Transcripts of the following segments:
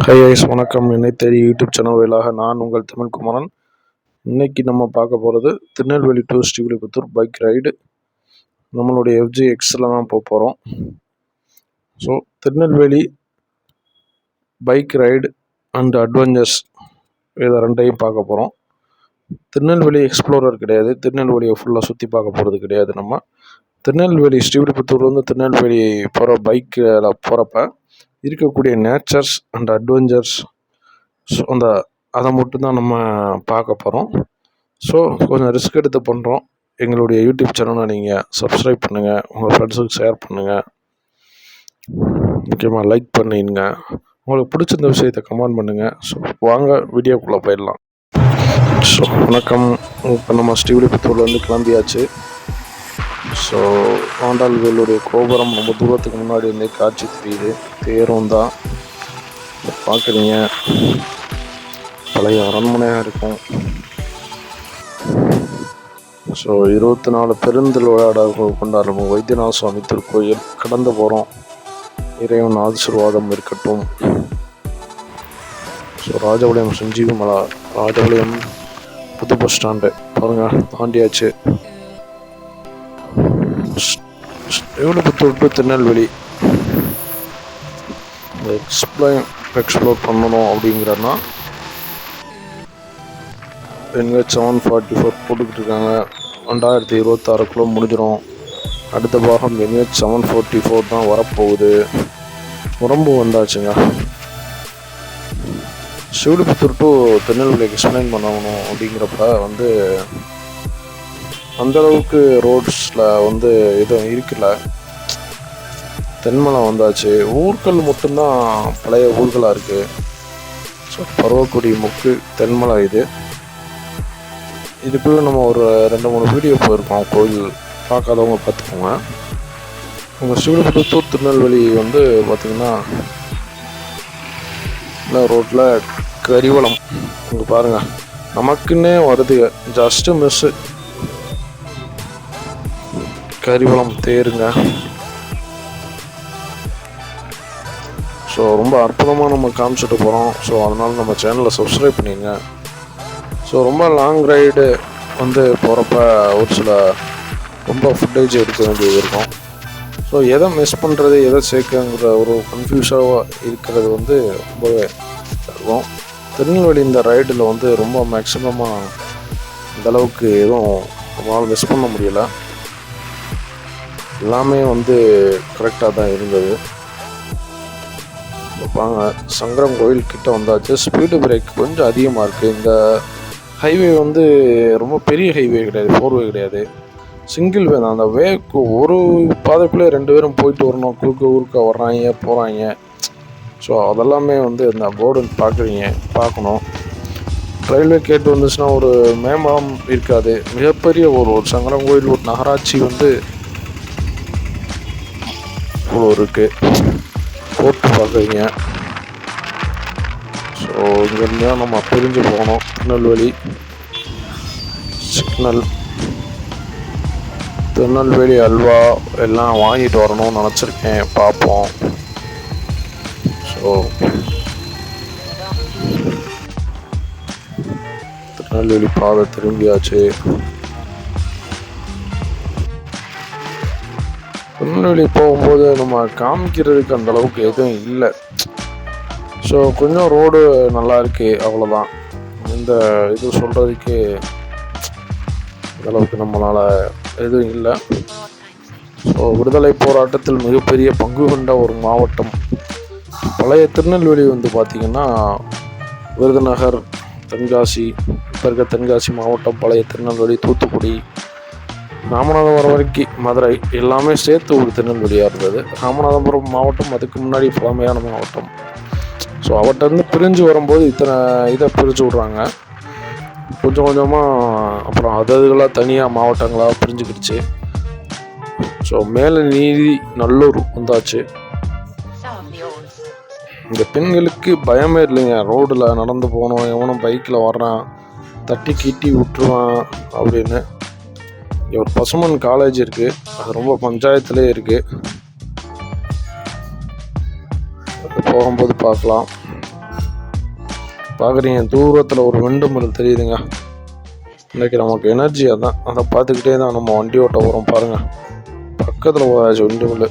High ice வணக்கம். என்னை தேடி யூடியூப் சேனல் வாயிலாக நான் உங்கள் தமிழ் குமரன் இன்னைக்கு நம்ம பார்க்க போகிறது Tirunelveli to Srivilliputhur bike ride நம்மளுடைய எஃப்ஜி எக்ஸில் தான் போக போகிறோம் so Tirunelveli bike ride and adventures இதை ரெண்டையும் பார்க்க போகிறோம் திருநெல்வேலி எக்ஸ்ப்ளோரர் கிடையாது. திருநெல்வேலியை ஃபுல்லாக சுற்றி பார்க்க போகிறது கிடையாது நம்ம. திருநெல்வேலி ஸ்ரீவில்லிபுத்தூர்லேருந்து திருநெல்வேலி போகிற பைக்கில் போகிறப்ப இருக்கக்கூடிய நேச்சர்ஸ் அண்ட் அட்வென்ச்சர்ஸ் ஸோ அந்த அதை மட்டும்தான் நம்ம பார்க்க போகிறோம் ஸோ கொஞ்சம் ரிஸ்க் எடுத்து பண்ணுறோம் எங்களுடைய யூடியூப் சேனலை நீங்கள் சப்ஸ்கிரைப் பண்ணுங்கள் உங்கள் ஃப்ரெண்ட்ஸுக்கு ஷேர் பண்ணுங்கள் முக்கியமாக லைக் பண்ணிடுங்க. உங்களுக்கு பிடிச்சிருந்த விஷயத்தை கமெண்ட் பண்ணுங்கள் ஸோ வாங்க வீடியோக்குள்ளே போயிடலாம். ஸோ வணக்கம். இப்போ நம்ம ஸ்ரீவில்லிபுத்தூர்லேருந்து கிளம்பியாச்சு. ஸோ ஆண்டாள் கோபுரம் ரொம்ப தூரத்துக்கு முன்னாடி இருந்தே காட்சி தெரியுது. தேரும் தான். பார்க்குறீங்க. பழைய அரண்மனையாக இருக்கும். ஸோ இருபத்தி நாலு பெருந்திருவிழாட கொண்டாடுறோம் வைத்தியநாத சுவாமி திருக்கோயில் கடந்து போகிறோம் இறைவன் ஆசீர்வாதம் இருக்கட்டும். ஸோ ராஜபாளையம் சஞ்சீவி மலா ராஜபாளையம் புது பஸ் ஸ்டாண்டு பாருங்கள் தாண்டியாச்சு. Srivilliputhur to Tirunelveli. Explain explore பண்ணணும் அப்படிங்கிறன்னா எங்கே செவன் ஃபார்ட்டி ஃபோர் போட்டுக்கிட்டு இருக்காங்க. ரெண்டாயிரத்தி இருபத்தாறுக்குள்ளே முடிஞ்சிடும் அடுத்த பாகம் எங்கே செவன் ஃபோர்ட்டி ஃபோர் தான் வரப்போகுது. உடம்பு வந்தாச்சுங்க. ஸ்ரீவில்லிபுத்தூர் டு திருநெல்வேலி எக்ஸ்பிளைன் பண்ணணும் அப்படிங்கிறப்ப வந்து அந்த அளவுக்கு ரோட்ஸில் வந்து எதுவும் இருக்கல தென்மலை வந்தாச்சு. ஊர்கள் மட்டும்தான் பழைய ஊர்களாக இருக்குது ஸோ பருவக்குடி முக்கு தென்மலை இது. இதுக்குள்ளே நம்ம ஒரு ரெண்டு மூணு வீடியோ போயிருக்கோம். கோயில் பார்க்காதவங்க பார்த்துக்கோங்க. உங்கள் சிவபுத்தூர் திருநெல்வேலி வந்து பார்த்திங்கன்னா ரோட்டில் கரிவளம் இங்கே பாருங்கள் நமக்குன்னே வருது. ஜஸ்ட்டு மிஸ்ஸு கரிவளம் தேருங்க. ஸோ ரொம்ப அற்புதமாக நம்ம காமிச்சிட்டு போகிறோம் ஸோ அதனால் நம்ம சேனலை சப்ஸ்கிரைப் பண்ணிடுங்க ஸோ ரொம்ப லாங் ரைடு வந்து போகிறப்ப ஒரு சில ரொம்ப ஃபுட்டேஜ் எடுக்க வேண்டியது இருக்கும். ஸோ எதை மிஸ் பண்ணுறது எதை சேர்க்குங்கிற ஒரு கன்ஃபியூஸாக இருக்கிறது வந்து ரொம்பவே இருக்கும். திருநெல்வேலி இந்த ரைடில் வந்து ரொம்ப மேக்ஸிமமாக அந்தளவுக்கு எதுவும் நம்மளால் மிஸ் பண்ண முடியலை. எல்லாமே வந்து கரெக்டாக தான் இருந்தது. வாங்க சங்கரம் கோயில் கிட்ட வந்தாச்சு. ஸ்பீடு பிரேக் கொஞ்சம் அதிகமாக இருக்குது இந்த ஹைவே வந்து ரொம்ப பெரிய ஹைவே கிடையாது ஃபோர்வே கிடையாது. சிங்கிள் வே தான். அந்த வே ஒரு பாதைக்குள்ளே ரெண்டு பேரும் போயிட்டு வரணும். குறுக்க குறுக்க வர்றாங்க போகிறாங்க ஸோ அதெல்லாமே வந்து இந்த போர்டு பார்க்குறீங்க பார்க்கணும். ரயில்வே கேட்டு வந்துச்சுன்னா ஒரு மேம்பாலம் இருக்காது. மிகப்பெரிய ஒரு ஒரு சங்கரம் கோயில் ஒரு நகராட்சி வந்து இவ்வளோ இருக்குது போட்டு பார்க்குறீங்க. ஸோ இங்கேருந்து தான் நம்ம பிரிஞ்சு போகணும். திருநெல்வேலி. சிக்னல் திருநெல்வேலி அல்வா எல்லாம் வாங்கிட்டு வரணும்னு நினச்சிருக்கேன். பார்ப்போம். ஸோ திருநெல்வேலி பாதை திரும்பியாச்சு. திருநெல்வேலி போகும்போது நம்ம காமிக்கிறதுக்கு அந்த அளவுக்கு எதுவும் இல்லை. ஸோ கொஞ்சம் ரோடு நல்லா இருக்கு அவ்வளோதான் இந்த இது சொல்கிறதுக்கு அளவுக்கு நம்மளால் எதுவும் இல்லை. ஸோ விடுதலை போராட்டத்தில் மிகப்பெரிய பங்கு கொண்ட ஒரு மாவட்டம். பழைய திருநெல்வேலி வந்து பார்த்திங்கன்னா விருதுநகர் தென்காசி இப்போ இருக்க தென்காசி மாவட்டம் பழைய திருநெல்வேலி தூத்துக்குடி ராமநாதபுரம் வரைக்கும் மதுரை எல்லாமே சேர்த்து ஒரு திருநெல்வேலியாக இருந்தது. ராமநாதபுரம் மாவட்டம் அதுக்கு முன்னாடி பழமையான மாவட்டம். ஸோ அவட்டருந்து பிரிஞ்சு வரும்போது இத்தனை இதை பிரித்து விட்றாங்க. கொஞ்சம் கொஞ்சமாக அப்புறம் அததுகளாக தனியாக மாவட்டங்களாக பிரிஞ்சுக்கிடுச்சு. ஸோ மேலே நீதி நல்லூர் வந்தாச்சு. இந்த பெண்களுக்கு பயமே இல்லைங்க. ரோடில் நடந்து போகணும் எவனும் பைக்கில் வர்றான் தட்டி கீட்டி விட்டுருவான் அப்படின்னு. ஒரு பசுமன் காலேஜ் இருக்குது அது ரொம்ப பஞ்சாயத்துலேயே இருக்குது போகும்போது பார்க்கலாம். பார்க்குறீங்க தூரத்தில் ஒரு விண்டு தெரியுதுங்க. இன்றைக்கி நமக்கு எனர்ஜி அதான். அதை பார்த்துக்கிட்டே தான் நம்ம வண்டி ஓட்ட போகிறோம் பாருங்கள் பக்கத்தில் போதாச்சு விண்டு மில்லு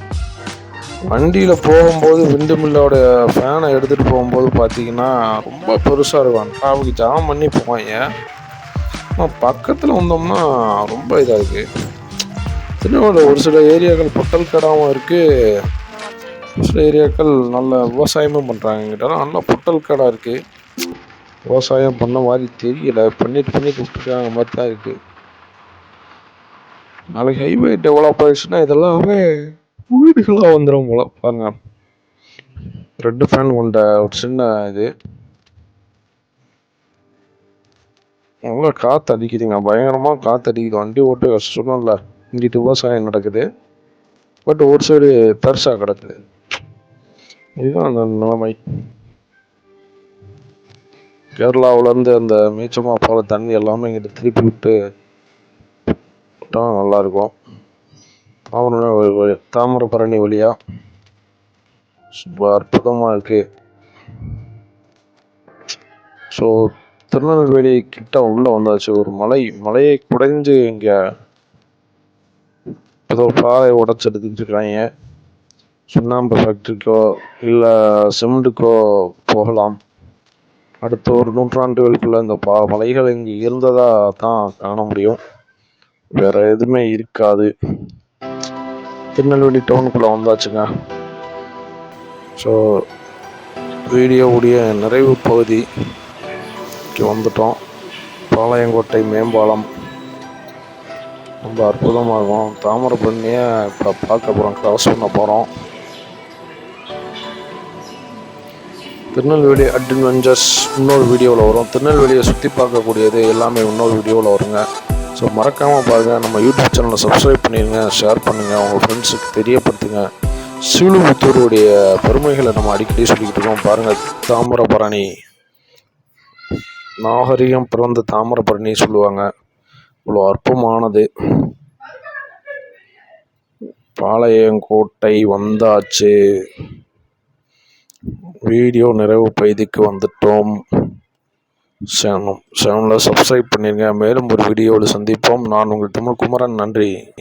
வண்டியில் போகும்போது விண்டு மில்லோட ஃபேனை எடுத்துகிட்டு போகும்போது பார்த்தீங்கன்னா ரொம்ப பெருசாக இருக்கும். டிராஃபிக் ஜாம் பண்ணி போவாங்க பக்கத்தில் வந்தோம்னா ரொம்ப இதாக இருக்குது திருநெல்வேலியில் ஒரு சில ஏரியாக்கள் பொட்டல் கடாவும் இருக்குது சில ஏரியாக்கள் நல்ல விவசாயமும் பண்ணுறாங்க எங்கிட்டலாம் நல்லா பொட்டல் கடை இருக்குது விவசாயம் பண்ண மாதிரி தெரியல. பண்ணிட்டு பண்ணிட்டு விட்டுருக்காங்க மாதிரி தான் இருக்குது நாளைக்கு ஹைவே டெவலப் ஆகிடுச்சுன்னா இதெல்லாமே வீடுகளாக வந்துடும் போல. பாருங்க. ரெண்டு ஃபேன் கொண்ட ஒரு சின்ன இது. நல்லா காற்று அடிக்குதுங்க. பயங்கரமாக காற்று அடிக்குது. வண்டி ஓட்டு கஷ்டம்ல இங்கிட்டு விவசாயம் நடக்குது. பட் ஒரு சைடு பெருசாக கிடக்குது. இதுதான் அந்த நிலைமை. கேரளாவிலேருந்து அந்த மீச்சமாக போகிற தண்ணி எல்லாமே இங்கிட்டு திருப்பி விட்டு விட்டால் நல்லாயிருக்கும் தாமரை தாமிரபரணி வழியாக ரொம்ப அற்புதமாக இருக்குது ஸோ திருநெல்வேலி கிட்ட உள்ளே வந்தாச்சு. ஒரு மலை மலையை குடைஞ்சு இங்கே ஏதோ பாறை உடச்சி எடுத்துட்டு சுண்ணாம்பு ஃபேக்ட்ரிக்கோ இல்லை சிமெண்ட்டுக்கோ போகலாம். அடுத்த ஒரு நூற்றாண்டுகளுக்குள்ளே இந்த பா மலைகள் இங்கே இருந்ததாக தான் காண முடியும். வேறு எதுவுமே இருக்காது. திருநெல்வேலி டவுனுக்குள்ளே வந்தாச்சுங்க. ஸோ வீடியோவுடைய நிறைவு பகுதிக்கு வந்துட்டோம். பாளையங்கோட்டை மேம்பாலம். ரொம்ப அற்புதமாக இருக்கும் தாமிரபரணியை இப்போ பார்க்க போகிறோம் க்ராஸ் பண்ண போகிறோம் திருநெல்வேலி அட்வென்ச்சர்ஸ் இன்னொரு வீடியோவில் வரும். திருநெல்வேலியை சுற்றி பார்க்கக்கூடியது எல்லாமே இன்னொரு வீடியோவில் வருங்க. ஸோ மறக்காமல் பாருங்கள் நம்ம யூடியூப் சேனலை சப்ஸ்கிரைப் பண்ணிடுங்க ஷேர் பண்ணுங்கள் உங்கள் ஃப்ரெண்ட்ஸுக்கு தெரியப்படுத்துங்க. சீலுபுத்தூருடைய பெருமைகளை நம்ம அடிக்கடி சொல்லிக்கிட்டு இருக்கோம். பாருங்கள் தாமிரபரணி. நாகரிகம் பிறந்த தாமிரபரணி சொல்லுவாங்க. இவ்வளோ அற்புதமானது. பாளையங்கோட்டை வந்தாச்சு. வீடியோ நிறைவு பகுதிக்கு வந்துட்டோம். சேனல் சேனலை சப்ஸ்கிரைப் பண்ணிடுங்க மேலும் ஒரு வீடியோவில் சந்திப்போம். நான் உங்கள் தமிழ் குமரன். நன்றி.